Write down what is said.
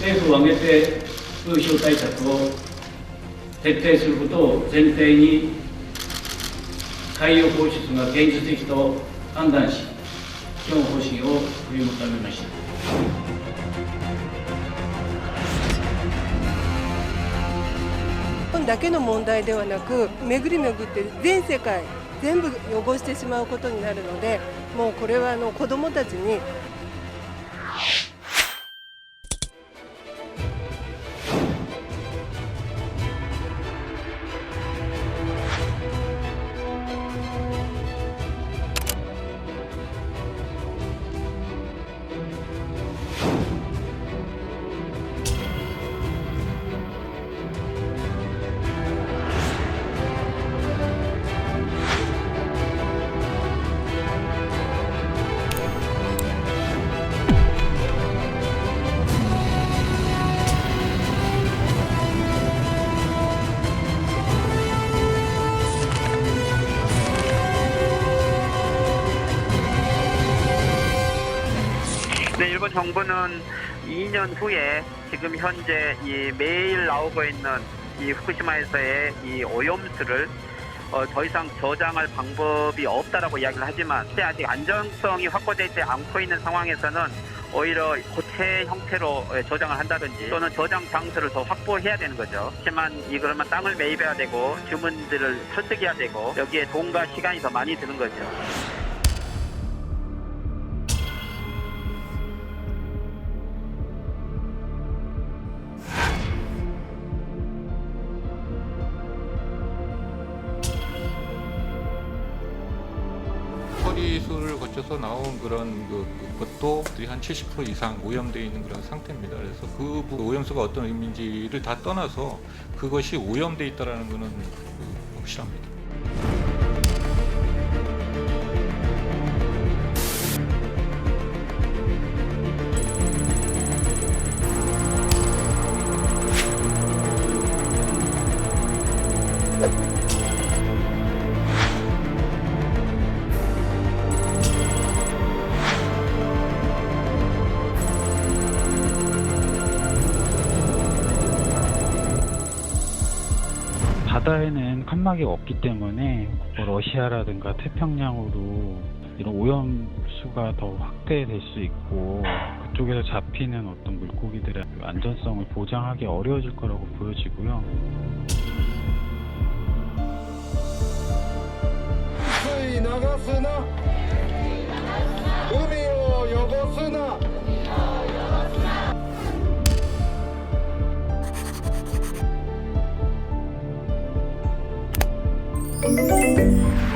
政府を挙げて風評対策を徹底することを前提に海洋放出が現実的と判断し基本方針を取り求めました。本だけの問題ではなく巡り巡って全世界全部汚してしまうことになるのでもうこれはあの子どもたちに 네, 일본 정부는 2년 후에 지금 현재 이 매일 나오고 있는 이 후쿠시마에서의 이 오염수를 어, 더 이상 저장할 방법이 없다라고 이야기를 하지만 아직 안전성이 확보되지 않고 있는 상황에서는 오히려 고체 형태로 예, 저장을 한다든지 또는 저장 장소를 더 확보해야 되는 거죠. 하지만 이 그러면 땅을 매입해야 되고 주문들을 설득해야 되고 여기에 돈과 시간이 더 많이 드는 거죠. 처리수를 거쳐서 나온 그런 그, 것도 한 70% 이상 오염되어 있는 그런 상태입니다. 그래서 그 부- 오염수가 어떤 의미인지를 다 떠나서 그것이 오염되어 있다는 것은 그 확실합니다. 바다에는 칸막이가 없기 때문에 뭐 러시아라든가 태평양으로 이런 오염수가 더 확대될 수 있고 그쪽에서 잡히는 어떤 물고기들의 안전성을 보장하기 어려워질 거라고 보여지고요. 나갔으나 Música